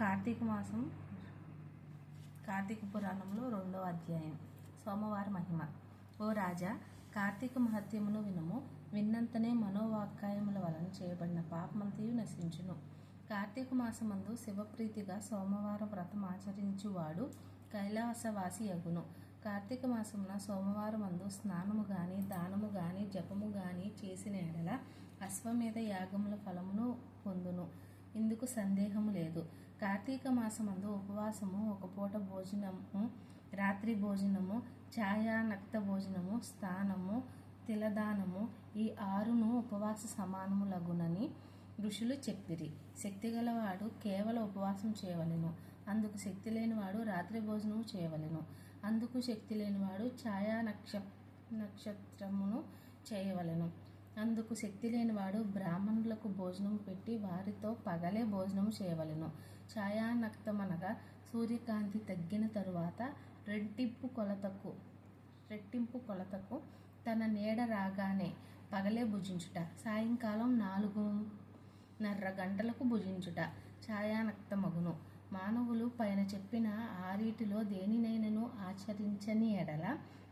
కార్తీక మాసం కార్తీక పురాణంలో రెండో అధ్యాయం. సోమవార మహిమ. ఓ రాజా కార్తీక మహత్యమును వినుము. విన్నంతనే మనోవాక్కాయముల వలన చేయబడిన పాపమంతయు నశించును. కార్తీక మాసమందు శివప్రీతిగా సోమవార వ్రతం ఆచరించువాడు కైలాసవాసి అగును. కార్తీక మాసమున సోమవారం అందు స్నానము గాని దానము గాని జపము గాని చేసిన ఎడల అశ్వమేధ యాగముల ఫలమును పొందును. ఇందుకు సందేహము లేదు. కార్తీక మాసమందు ఉపవాసము ఒక పూట భోజనము రాత్రి భోజనము ఛాయా నక్త భోజనము స్థానము తిలదానము ఈ ఆరును ఉపవాస సమానములగునని ఋషులు చెప్పిరి. శక్తి గలవాడు కేవల ఉపవాసం చేయవలెను. అందుకు శక్తి లేనివాడు రాత్రి భోజనము చేయవలెను. అందుకు శక్తి లేనివాడు ఛాయా నక్ష నక్షత్రమును చేయవలెను. అందుకు శక్తి లేనివాడు బ్రాహ్మణులకు భోజనం పెట్టి వారితో పగలే భోజనం చేయవలెను. ఛాయానక్తమనగా సూర్యకాంతి తగ్గిన తరువాత రెట్టింపు కొలతకు రెట్టింపు కొలతకు తన నీడ రాగానే పగలే భుజించుట సాయంకాలం నాలుగున్నర గంటలకు భుజించుట ఛాయానక్తమగును. మానవులు పైన చెప్పిన ఆరీటిలో దేనినైనను ఆచరించని ఎడల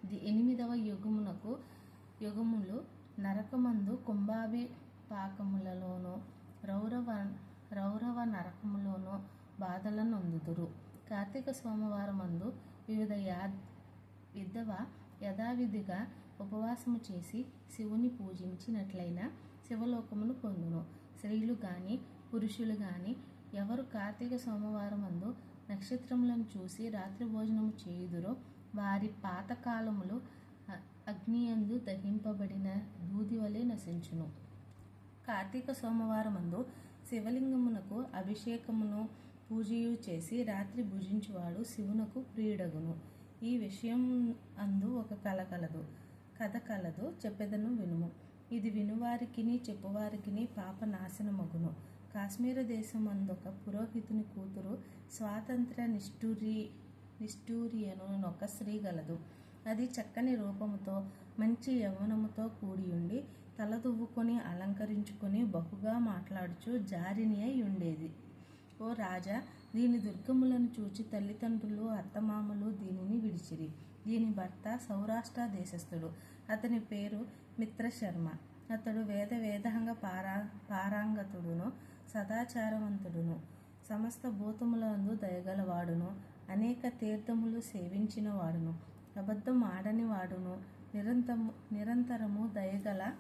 ది ఎనిమిదవ యుగమునకు యుగములు నరకమందు కుంభాభి పాకములలోనూ రౌరవ రౌరవ నరకములోనూ బాధలను అందుదురు కార్తీక సోమవారమందు వివిధ యా విధవ యథావిధిగా ఉపవాసము చేసి శివుని పూజించినట్లయిన శివలోకమును పొందును. స్త్రీలు కానీ పురుషులు కానీ ఎవరు కార్తీక సోమవారమందు నక్షత్రములను చూసి రాత్రి భోజనము చేయుదురో వారి పాతకాలములు అగ్నియందు దహింపబడిన దూది వలె నశించును కార్తీక సోమవారమందు శివలింగమునకు అభిషేకమును పూజయు చేసి రాత్రి భుజించువాడు శివునకు ప్రియుడగును ఈ విషయం అందు ఒక కల కలదు. కథ కలదు చెప్పెదను వినుము. ఇది వినువారికిని చెప్పువారికిని పాప నాశనమగును. కాశ్మీర దేశం అందొక పురోహితుని కూతురు స్వాతంత్ర నిష్ఠూరి నిష్ఠూరియను నొక్క స్త్రీ గలదు. అది చక్కని రూపముతో మంచి యవ్వనముతో కూడి ఉండి తల దువ్వుకొని అలంకరించుకొని బహుగా మాట్లాడుచు జారిని అయి ఉండేది. ఓ రాజా దీని దుర్గములను చూచి తల్లిదండ్రులు అత్తమామలు దీనిని విడిచిరి. దీని భర్త సౌరాష్ట్ర దేశస్థుడు. అతని పేరు మిత్రశర్మ. అతడు వేద వేదాంగ పారా పారాంగతుడును సదాచారవంతుడును. సమస్త భూతములందు దయగలవాడును. అనేక తీర్థములు సేవించిన వాడును అబద్ధం ఆడని వాడును నిరంతరము నిరంతరము దయగల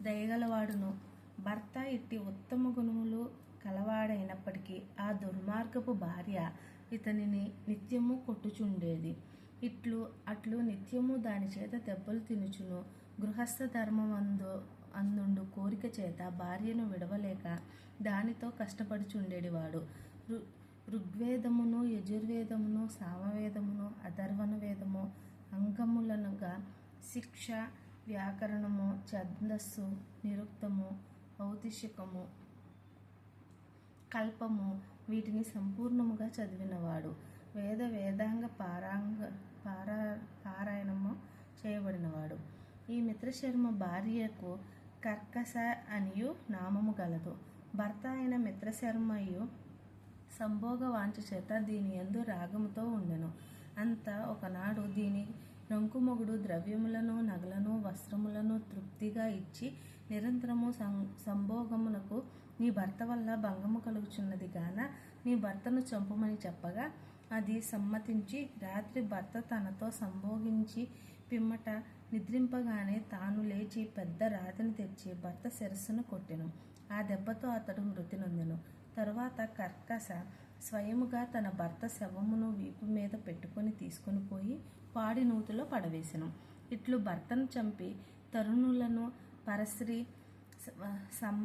దయగలవాడును. భర్త ఇట్టి ఉత్తమ గుణములు కలవాడైనప్పటికీ ఆ దుర్మార్గపు భార్య ఇతనిని నిత్యము కొట్టుచుండేది. ఇట్లు అట్లు నిత్యము దాని చేత దెబ్బలు తినుచును. గృహస్థ ధర్మమందు అందుండు కోరిక చేత భార్యను విడవలేక దానితో కష్టపడుచుండేడివాడు. ఋగ్వేదమును యజుర్వేదమును సామవేదమును అధర్వణ వేదము అంగములనుగా శిక్ష వ్యాకరణము ఛందస్సు నిరుక్తము ఔతిషికము కల్పము వీటిని సంపూర్ణముగా చదివినవాడు. వేద వేదాంగ పారాంగ పారా పారాయణము చేయబడినవాడు. ఈ మిత్రశర్మ భార్యకు కర్కశ అనియు నామము గలదు. భర్త అయిన మిత్రశర్మయు సంభోగ వాంఛ చేత దీని ఎందు రాగముతో ఉండెను. అంత ఒకనాడు దీని రంకుమొగుడు ద్రవ్యములను నగలను వస్త్రములను తృప్తిగా ఇచ్చి నిరంతరము సం సంభోగమునకు నీ భర్త వల్ల భంగము కలుగుచున్నది గాన నీ భర్తను చంపమని చెప్పగా అది సమ్మతించి రాత్రి భర్త తనతో సంభోగించి పిమ్మట నిద్రింపగానే తాను లేచి పెద్ద రాతిని తెచ్చి భర్త శిరస్సును కొట్టెను. ఆ దెబ్బతో అతడు మృతి నొందెను. తరువాత కర్కశ స్వయముగా తన భర్త శవమును వీపు మీద పెట్టుకొని తీసుకుని పోయి పాడి నూతిలో పడవేసెను. ఇట్లు భర్తను చంపి తరుణులను పరశ్రీ సం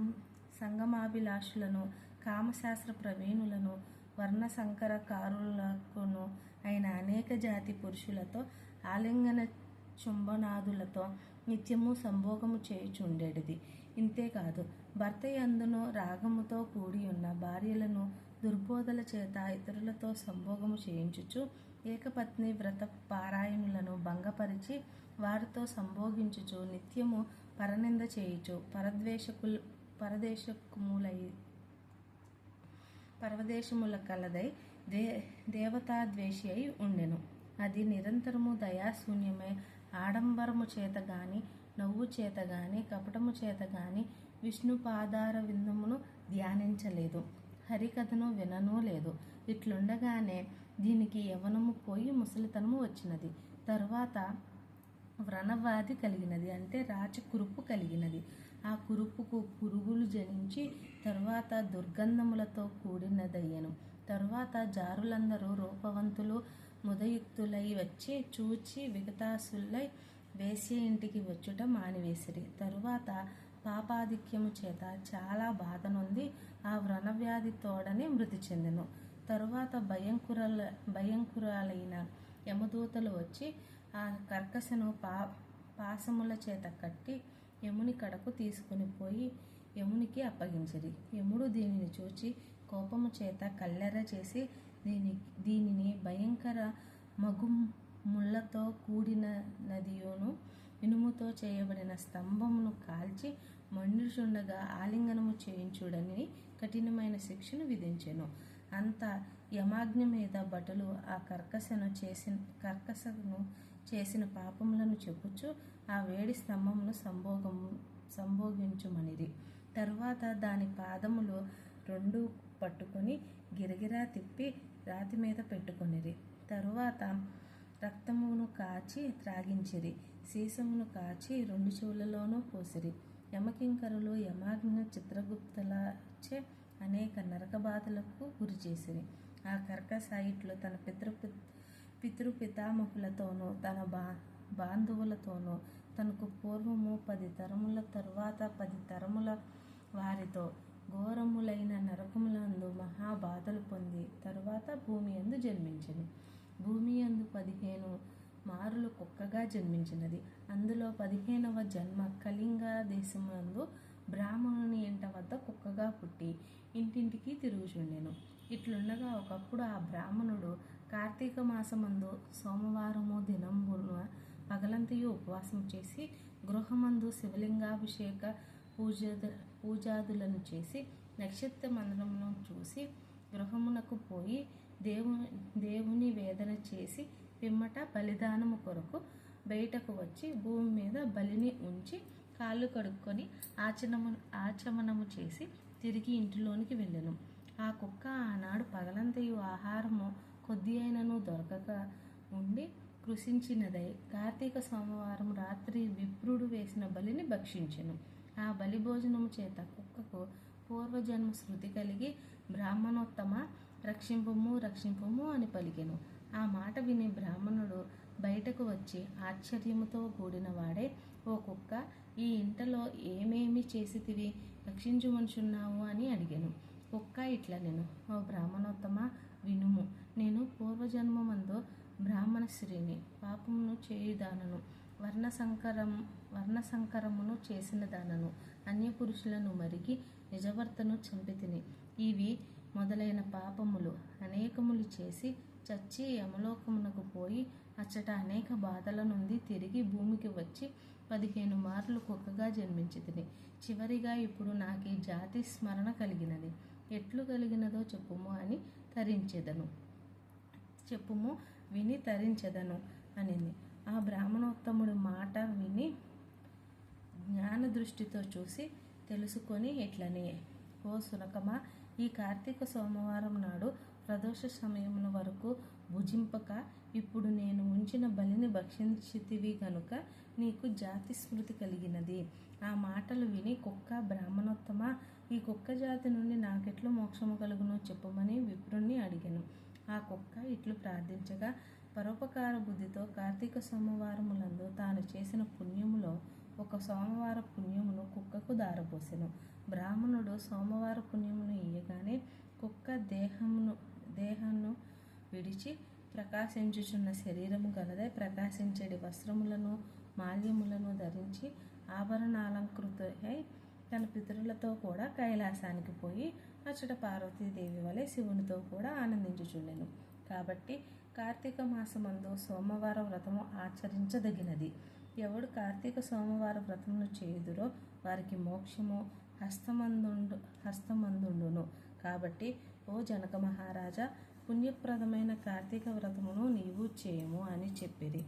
సంగమాభిలాషులను కామశాస్త్ర ప్రవీణులను వర్ణ సంకరకారులకును అయిన అనేక జాతి పురుషులతో ఆలింగన చుంబనాదులతో నిత్యము సంభోగము చేయుచుండేటిది ఇంతేకాదు భర్త యందును రాగముతో కూడి ఉన్న భార్యలను దుర్బోధల చేత ఇతరులతో సంభోగము చేయించుచు ఏకపత్ని వ్రత పారాయణులను భంగపరిచి వారితో సంభోగించుచు నిత్యము పరనింద చేయుచు పరద్వేషకులు పరదేశకుములై పరవదేశముల కలదై దే దేవతాద్వేషి అయి ఉండెను. అది నిరంతరము దయాశూన్యమై ఆడంబరము చేత గాని నవ్వు చేత గాని కపటము చేత గాని విష్ణు పాదార విందమును ధ్యానించలేదు. హరికథను విననూ లేదు. ఇట్లుండగానే దీనికి యవనము పోయి ముసలితనము వచ్చినది. తర్వాత వ్రణవాది కలిగినది. అంటే రాచ కురుపు కలిగినది. ఆ కురుపుకు పురుగులు జనించి తర్వాత దుర్గంధములతో కూడినదయ్యను. తరువాత జారులందరూ రూపవంతులు ముదయుక్తులై వచ్చి చూచి విగతాసులై వేసే ఇంటికి వచ్చుట మానివేసిరి. తరువాత పాపాధిక్యము చేత చాలా బాధ నొంది ఆ వ్రణవ్యాధి తోడని మృతి చెందెను. తరువాత భయంకురాల భయంకురాలైన యమదూతలు వచ్చి ఆ కర్కశను పా పాసముల చేత కట్టి యముని కడకు తీసుకుని పోయి యమునికి అప్పగించిరి. యముడు దీనిని చూచి కోపము చేత కల్లెర చేసి దీని దీనిని భయంకర మగు ముళ్ళతో కూడిన నదియును ఇనుముతో చేయబడిన స్తంభమును కాల్చి మండుచుండగా ఆలింగనము చేయించుడని కఠినమైన శిక్షను విధించెను. అంత యమాగ్ని మీద భటులు ఆ కర్కశను చేసిన కర్కశను చేసిన పాపములను చెప్పుచు ఆ వేడి స్తంభమును సంభోగము సంభోగించుమనిరి. తరువాత దాని పాదములు రెండు పట్టుకొని గిరగిరా తిప్పి రాతి మీద పెట్టుకొనిరి. తరువాత రక్తమును కాచి త్రాగించిరి. సీసమును కాచి రెండు చెవులలోనూ పోసిరి. యమకింకరులు యమాగ్న చిత్రగుప్తలచే అనేక నరక బాధలకు గురి చేసిరి ఆ కర్కసాయిట్లు తన పితృ పితృ పితామహులతోనూ తన బా బాంధువులతోనూ తనకు పూర్వము పది తరముల తరువాత పది తరముల వారితో ఘోరములైన నరకములందు మహాబాధలు పొంది తరువాత భూమి అందు జన్మించను. భూమి అందు పదిహేను మారులు కుక్కగా జన్మించినది. అందులో పదిహేనవ జన్మ కళింగ దేశమందు బ్రాహ్మణుని ఇంట వద్ద కుక్కగా పుట్టి ఇంటింటికి తిరుగుచుండెను ఇట్లుండగా ఒకప్పుడు ఆ బ్రాహ్మణుడు కార్తీక మాసమందు సోమవారము దినంబున పగలంతయు ఉపవాసం చేసి గృహమందు శివలింగాభిషేక పూజ పూజాదులను చేసి నక్షత్ర మండలమును చూసి గృహమునకు పోయి దేవుని దేవుని వేదన చేసి పిమ్మట బలిదానము కొరకు బయటకు వచ్చి భూమి మీద బలిని ఉంచి కాళ్ళు కడుక్కొని ఆచనము ఆచమనము చేసి తిరిగి ఇంటిలోనికి వెళ్ళెను. ఆ కుక్క ఆనాడు పగలంతయు ఆహారము కొద్ది అయినను దొరకక ఉండి కృషించినదై కార్తీక సోమవారం రాత్రి విప్రుడు వేసిన బలిని భక్షించెను. ఆ బలి భోజనము చేత కుక్కకు పూర్వజన్మ శృతి కలిగి బ్రాహ్మణోత్తమ రక్షింపము రక్షింపము అని పలికెను. ఆ మాట విని బ్రాహ్మణుడు బయటకు వచ్చి ఆశ్చర్యముతో కూడిన వాడే ఓ కుక్క ఈ ఇంటలో ఏమేమి చేసితివి? రక్షించుమనుచున్నావు అని అడిగాను. కుక్క ఇట్లా నేను ఓ బ్రాహ్మణోత్తమ వినుము. నేను పూర్వజన్మమందు బ్రాహ్మణ స్త్రీని పాపమును చేయుదానను వర్ణ వర్ణసంకరమును వర్ణ సంకరమును చేసిన దానను అన్య పురుషులను మరిగి నిజవర్తను చంపితిని. ఇవి మొదలైన పాపములు అనేకములు చేసి చచ్చి యమలోకమునకు పోయి అచ్చట అనేక బాధల నుండి తిరిగి భూమికి వచ్చి పదిహేను మార్లు కుక్కగా జన్మించితిని. చివరిగా ఇప్పుడు నాకు ఈ జాతి స్మరణ కలిగినది. ఎట్లు కలిగినదో చెప్పుము అని తరించెదను. చెప్పుము విని తరించెదను అనింది. ఆ బ్రాహ్మణోత్తముడి మాట విని జ్ఞాన దృష్టితో చూసి తెలుసుకొని ఎట్లనే ఓ సునకమా ఈ కార్తీక సోమవారం నాడు ప్రదోష సమయమున వరకు భుజింపక ఇప్పుడు నేను ఉంచిన బలిని భక్షించితివి గనుక నీకు జాతి స్మృతి కలిగినది. ఆ మాటలు విని కుక్క బ్రాహ్మణోత్తమ ఈ కుక్క జాతి నుండి నాకెట్లు మోక్షము కలుగునో చెప్పమని విప్రుణ్ణి అడిగాను. ఆ కుక్క ఇట్లు ప్రార్థించగా పరోపకార బుద్ధితో కార్తీక సోమవారములందు తాను చేసిన పుణ్యములో ఒక సోమవార పుణ్యమును కుక్కకు దారపోసెను బ్రాహ్మణుడు సోమవార పుణ్యమును ఇయ్యగానే కుక్క దేహమును దేహాన్ని విడిచి ప్రకాశించుచున్న శరీరము గలదై ప్రకాశించడి వస్త్రములను మాల్యములను ధరించి ఆభరణాలంకృతై తన పితరులతో కూడా కైలాసానికి పోయి అచ్చట పార్వతీదేవి వలె శివునితో కూడా ఆనందించుచుండెను. కాబట్టి కార్తీక మాసమందు సోమవార వ్రతము ఆచరించదగినది. ఎవడు కార్తీక సోమవార వ్రతమును చేయుదురో వారికి మోక్షము హస్తమందుండు హస్తమందుండును. కాబట్టి ఓ జనక మహారాజా పుణ్యప్రదమైన కార్తీక వ్రతమును నీవు చేయము అని చెప్పిరి.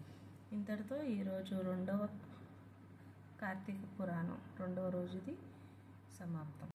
ఇంతటితో ఈరోజు రెండవ కార్తీక పురాణం రెండవ రోజుది సమాప్తం.